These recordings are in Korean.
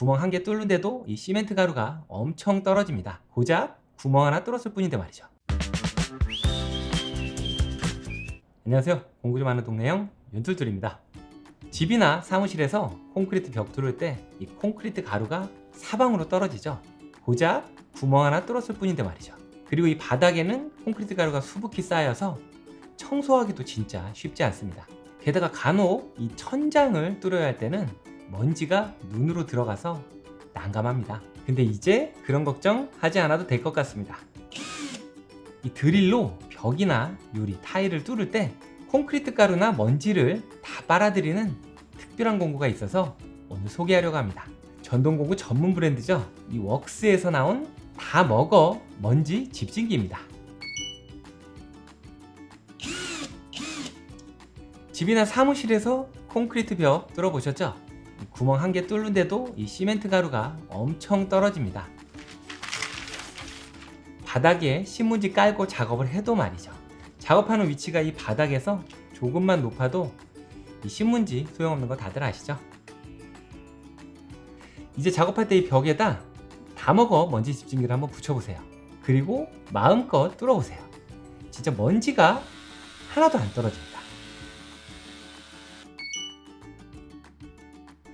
구멍 한 개 뚫는데도 이 시멘트 가루가 엄청 떨어집니다. 고작 구멍 하나 뚫었을 뿐인데 말이죠. 안녕하세요. 공구 좀 하는 동네형 윤툴툴입니다. 집이나 사무실에서 콘크리트 벽 뚫을 때 이 콘크리트 가루가 사방으로 떨어지죠. 고작 구멍 하나 뚫었을 뿐인데 말이죠. 그리고 이 바닥에는 콘크리트 가루가 수북히 쌓여서 청소하기도 진짜 쉽지 않습니다. 게다가 간혹 이 천장을 뚫어야 할 때는 먼지가 눈으로 들어가서 난감합니다. 근데 이제 그런 걱정 하지 않아도 될 것 같습니다. 이 드릴로 벽이나 유리, 타일을 뚫을 때 콘크리트 가루나 먼지를 다 빨아들이는 특별한 공구가 있어서 오늘 소개하려고 합니다. 전동 공구 전문 브랜드죠. 이 웍스에서 나온 다 먹어 먼지 집진기입니다. 집이나 사무실에서 콘크리트 벽 뚫어보셨죠? 이 구멍 한 개 뚫는데도 이 시멘트 가루가 엄청 떨어집니다. 바닥에 신문지 깔고 작업을 해도 말이죠. 작업하는 위치가 이 바닥에서 조금만 높아도 이 신문지 소용없는 거 다들 아시죠? 이제 작업할 때 이 벽에다 다 먹어 먼지 집진기를 한번 붙여보세요. 그리고 마음껏 뚫어보세요. 진짜 먼지가 하나도 안 떨어집니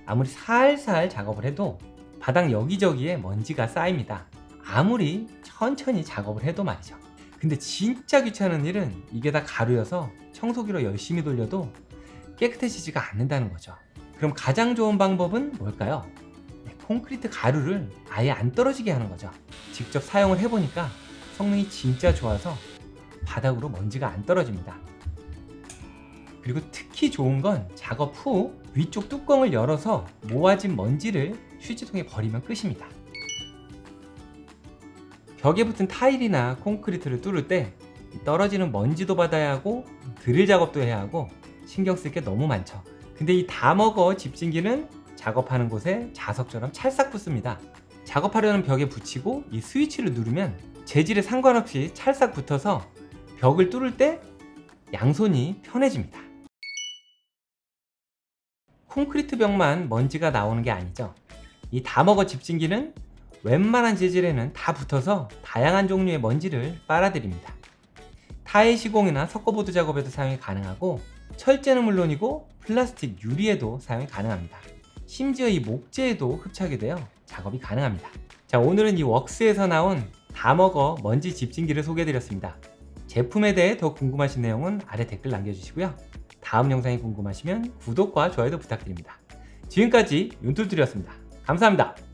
아무리 살살 작업을 해도 바닥 여기저기에 먼지가 쌓입니다. 아무리 천천히 작업을 해도 말이죠. 근데 진짜 귀찮은 일은 이게 다 가루여서 청소기로 열심히 돌려도 깨끗해지지가 않는다는 거죠. 그럼 가장 좋은 방법은 뭘까요? 네, 콘크리트 가루를 아예 안 떨어지게 하는 거죠. 직접 사용을 해보니까 성능이 진짜 좋아서 바닥으로 먼지가 안 떨어집니다. 그리고 특히 좋은 건 작업 후 위쪽 뚜껑을 열어서 모아진 먼지를 휴지통에 버리면 끝입니다. 벽에 붙은 타일이나 콘크리트를 뚫을 때 떨어지는 먼지도 받아야 하고 드릴 작업도 해야 하고 신경 쓸 게 너무 많죠. 근데 이 다 먹어 집진기는 작업하는 곳에 자석처럼 찰싹 붙습니다. 작업하려는 벽에 붙이고 이 스위치를 누르면 재질에 상관없이 찰싹 붙어서 벽을 뚫을 때 양손이 편해집니다. 콘크리트 벽만 먼지가 나오는 게 아니죠. 이 다 먹어 집진기는 웬만한 재질에는 다 붙어서 다양한 종류의 먼지를 빨아들입니다. 타일 시공이나 석고보드 작업에도 사용이 가능하고 철제는 물론이고 플라스틱 유리에도 사용이 가능합니다. 심지어 이 목재에도 흡착이 되어 작업이 가능합니다. 자, 오늘은 이 웍스에서 나온 다 먹어 먼지 집진기를 소개해드렸습니다. 제품에 대해 더 궁금하신 내용은 아래 댓글 남겨주시고요. 다음 영상이 궁금하시면 구독과 좋아요도 부탁드립니다. 지금까지 윤툴툴이었습니다. 감사합니다.